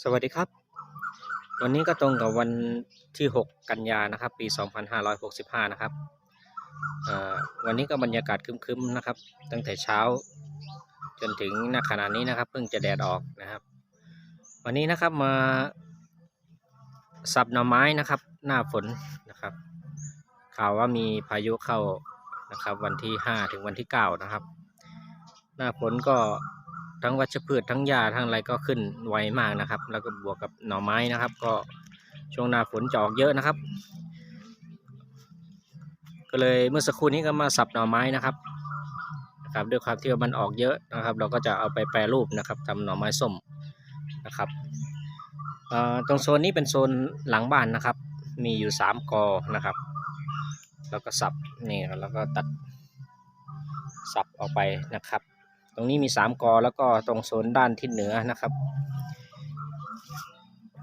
สวัสดีครับ วันนี้ก็ตรงกับวันที่ 6 กันยานะครับ ปี 2565 นะครับวันนี้ก็บรรยากาศคึ้มๆนะครับ ตั้งแต่เช้า จนถึงณขณะนี้นะครับ เพิ่งจะแดดออกนะครับ วันนี้นะครับมาสับหน่อไม้นะครับ หน้าฝนนะครับ ข่าวว่ามีพายุเข้านะครับ วันที่ 5 ถึงวันที่ 9 นะครับ หน้าฝนก็ ทั้งวัชพืชทั้งหญ้าทั้งอะไรก็ขึ้นไวมากนะครับ แล้วก็บวกกับหน่อไม้นะครับ ก็ช่วงหน้าฝนจะออกเยอะนะครับ ก็เลยเมื่อสักครู่นี้ก็มาสับหน่อไม้นะครับนะครับด้วยความที่ว่ามันออกเยอะนะครับ เราก็จะเอาไปแปรรูปนะครับทำหน่อไม้ส้มนะครับเอ่อตรงโซนนี้เป็นโซนหลังบ้านนะครับ มีอยู่สามกอนะครับ แล้วก็สับนี่แล้วก็ตัดสับออกไปนะครับ ตรงนี้มีสามกอแล้วก็ตรงโซนด้านทิศเหนือนะครับ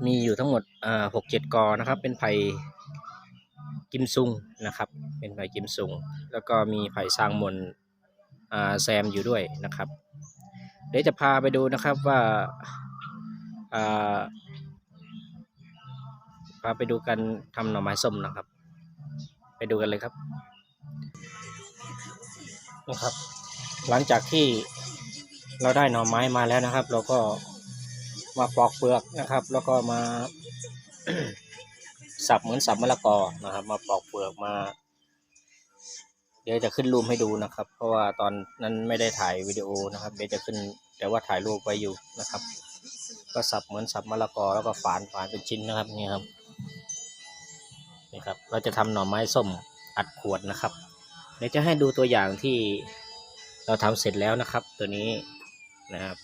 มีอยู่ทั้งหมดอ่าหกเจ็ดกอนะครับ เป็นไผ่กิมซุงนะครับ เป็นไผ่กิมซุง แล้วก็มีไผ่ซางมนอ่าแซมอยู่ด้วยนะครับ เดี๋ยวจะพาไปดูนะครับว่าอ่าพาไปดูกันทำหน่อไม้ส้มนะครับ ไปดูกันเลยครับนะครับ หลังจากที่ เราได้หน่อไม้มาแล้วนะครับ เราก็มาปอกเปลือกนะครับ แล้วก็มาสับเหมือนสับมะละกอนะครับ มาปอกเปลือกมา เดี๋ยวจะขึ้นรูปให้ดูนะครับ เพราะว่าตอนนั้นไม่ได้ถ่ายวิดีโอนะครับ เดี๋ยวจะขึ้น แต่ว่าถ่ายรูปไว้อยู่นะครับ ก็สับเหมือนสับมะละกอแล้วก็ฝานฝานเป็นชิ้นนะครับนี่ครับนี่ครับ เราจะทำหน่อไม้ส้มอัดขวดนะครับ เดี๋ยวจะให้ดูตัวอย่างที่เราทำเสร็จแล้วนะครับ ตัวนี้ นะครับ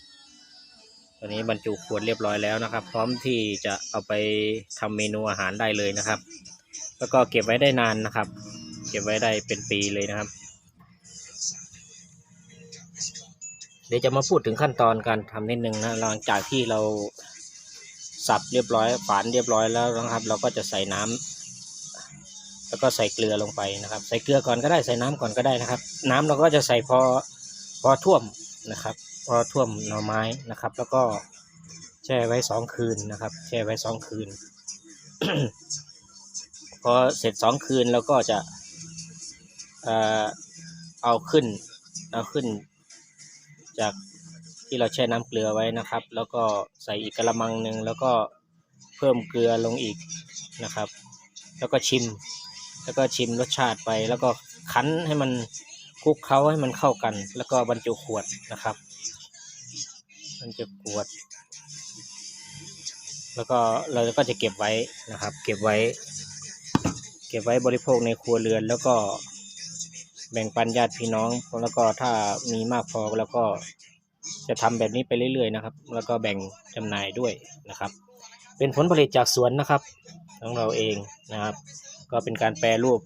ตัวนี้บรรจุขวดเรียบร้อยแล้วนะครับ พร้อมที่จะเอาไปทำเมนูอาหารได้เลยนะครับ แล้วก็เก็บไว้ได้นานนะครับ เก็บไว้ได้เป็นปีเลยนะครับ เดี๋ยวจะมาพูดถึงขั้นตอนการทำนิดนึงนะหลังจากที่เราสับเรียบร้อยฝานเรียบร้อยแล้วนะครับ เราก็จะใส่น้ำแล้วก็ใส่เกลือลงไปนะครับ ใส่เกลือก่อนก็ได้ใส่น้ำก่อนก็ได้นะครับ น้ำเราก็จะใส่พอพอท่วมนะครับ พอท่วมหน่อไม้นะครับ แล้วก็แช่ไว้สองคืนนะครับ แช่ไว้สองคืนพอเสร็จสองคืนเราก็จะเอ่อเอาขึ้นเอาขึ้น จากที่เราแช่น้ำเกลือไว้นะครับ แล้วก็ใส่อีกกระมังหนึ่งแล้วก็เพิ่มเกลือลงอีกนะครับ แล้วก็ชิม แล้วก็ชิมรสชาติไป แล้วก็คั้นให้มันคลุกเคล้าให้มันเข้ากัน แล้วก็บรรจุขวดนะครับ บรรจุขวด แล้วก็เราก็จะเก็บไว้นะครับ เก็บไว้ เก็บไว้บริโภคในครัวเรือน แล้วก็แบ่งปันญาติพี่น้อง แล้วก็ถ้ามีมากพอแล้วก็จะทำแบบนี้ไปเรื่อยๆนะครับ แล้วก็แบ่งจำหน่ายด้วยนะครับ เป็นผลผลิตจากสวนนะครับของเราเองนะครับ ก็เป็นการแปรรูป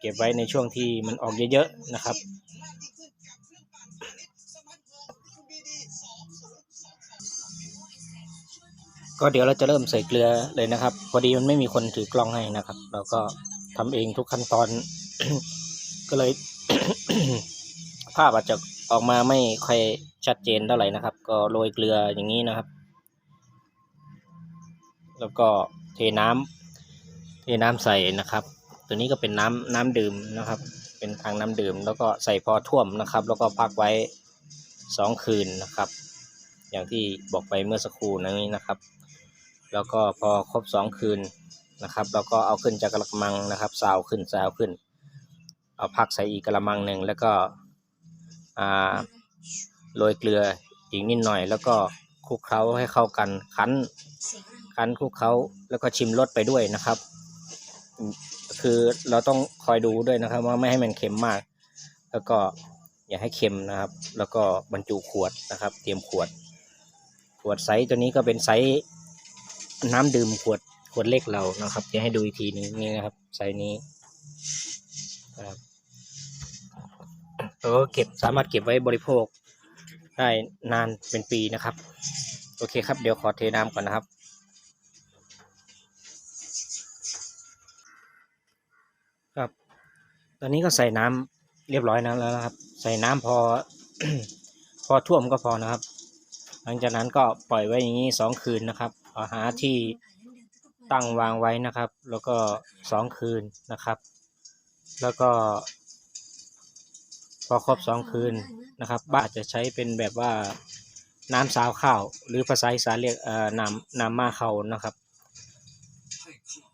เก็บไว้ในช่วงที่มันออกเยอะๆนะครับ ก็เดี๋ยวเราจะเริ่มใส่เกลือเลยนะครับ พอดีมันไม่มีคนถือกล้องให้นะครับ เราก็ทำเองทุกขั้นตอน ก็เลย ภาพอาจจะออกมาไม่ค่อยชัดเจนเท่าไหร่นะครับ ก็โรยเกลืออย่างนี้นะครับ แล้วก็เทน้ำเทน้ำใส่นะครับ ตัวนี้ก็เป็นน้ำน้ำดื่มนะครับ เป็นทางน้ำดื่ม แล้วก็ใส่พอท่วมนะครับ แล้วก็พักไว้สองคืนนะครับ อย่างที่บอกไปเมื่อสักครู่นี้นะครับ แล้วก็พอครบสองคืนนะครับเราก็เอาขึ้นจากกระมังนะครับซาวขึ้นซาวขึ้น เอาพักใส่อีกกระมังหนึ่งแล้วก็โรยเกลืออีกนิดหน่อย แล้วก็คลุกเคล้าให้เข้ากันคั้นคั้นคลุกเคล้าแล้วก็ชิมรสไปด้วยนะครับ คือเราต้องคอยดูด้วยนะครับ ว่าไม่ให้มันเค็มมาก แล้วก็อย่าให้เค็มนะครับ แล้วก็บรรจุขวดนะครับ เตรียมขวด ขวดไซส์ตัวนี้ก็เป็นไซส์ น้ำดื่มขวดขวดเล็กเรานะครับจะให้ดูอีกทีหนึงนี่นะครับไซส์นี้ครับแล้วก็เก็บสามารถเก็บไว้บริโภค ได้นานเป็นปีนะครับ โอเคครับเดี๋ยวขอเทน้ำก่อนนะครับ ครับ ตอนนี้ก็ใส่น้ำเรียบร้อยนะแล้วนะครับ ใส่น้ำพอ พอท่วมก็พอนะครับ หลังจากนั้นก็ปล่อยไว้อย่างนี้สองคืนนะครับเอาหาที่ตั้งวางไว้นะครับ แล้วก็สองคืนนะครับ แล้วก็ พอครบสองคืนนะครับ บ้านจะใช้เป็นแบบว่าน้ำสาวข้าว หรือภาษาอีสานเรียกเอ่อน้ำน้ำมาเขานะครับ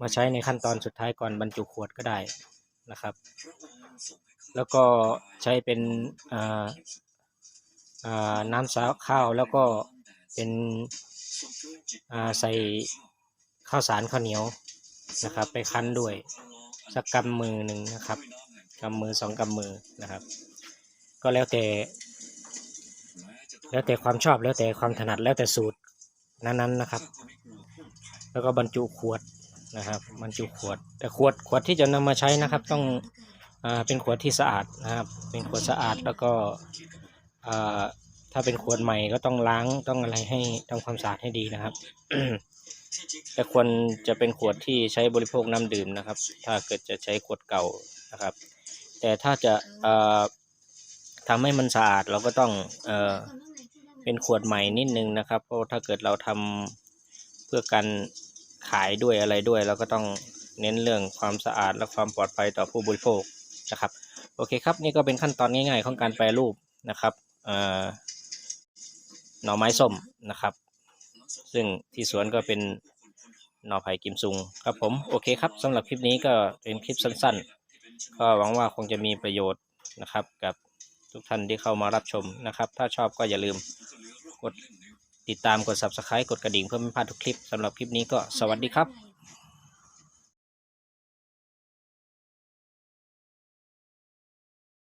มาใช้ในขั้นตอนสุดท้ายก่อนบรรจุขวดก็ได้นะครับ แล้วก็ใช้เป็นอ่าอ่า น้ำสาวข้าวแล้วก็เป็นใส่ข้าวสารข้าวเหนียวนะครับ ไปคั้นด้วยสักกำมือหนึ่งนะครับกำมือสองกำมือนะครับ ก็แล้วแต่ แล้วแต่ความชอบแล้วแต่ความถนัดแล้วแต่สูตรนั้นๆนะครับ แล้วก็บรรจุขวดนะครับบรรจุขวด แต่ขวดขวดที่จะนำมาใช้นะครับ ต้องอเป็นขวดที่สะอาดนะครับ เป็นขวดสะอาดแล้วก็ ถ้าเป็นขวดใหม่ก็ต้องล้างต้องอะไรให้ทำความสะอาดให้ดีนะครับแต่ควรจะเป็นขวดที่ใช้บริโภคน้ำดื่มนะครับ ถ้าเกิดจะใช้ขวดเก่านะครับ แต่ถ้าจะทำให้มันสะอาดเราก็ต้องเอเป็นขวดใหม่นิดนึงนะครับ เพราะถ้าเกิดเราทำเพื่อการขายด้วยอะไรด้วย เราก็ต้องเน้นเรื่องความสะอาดและความปลอดภัยต่อผู้บริโภคนะครับ โอเคครับ นี่ก็เป็นขั้นตอนง่ายๆของการแปรรูปนะครับ หน่อไม้ส้มนะครับ ซึ่งที่สวนก็เป็นหน่อไผ่กิมซุงครับผมโอเคครับสำหรับคลิปนี้ก็เป็นคลิปสั้นๆ ก็หวังว่าคงจะมีประโยชน์นะครับ กับทุกท่านที่เข้ามารับชมนะครับ ถ้าชอบก็อย่าลืมกดติดตามกด subscribe กดกระดิ่งเพื่อไม่พลาดทุกคลิปสำหรับคลิปนี้ก็สวัสดีครับ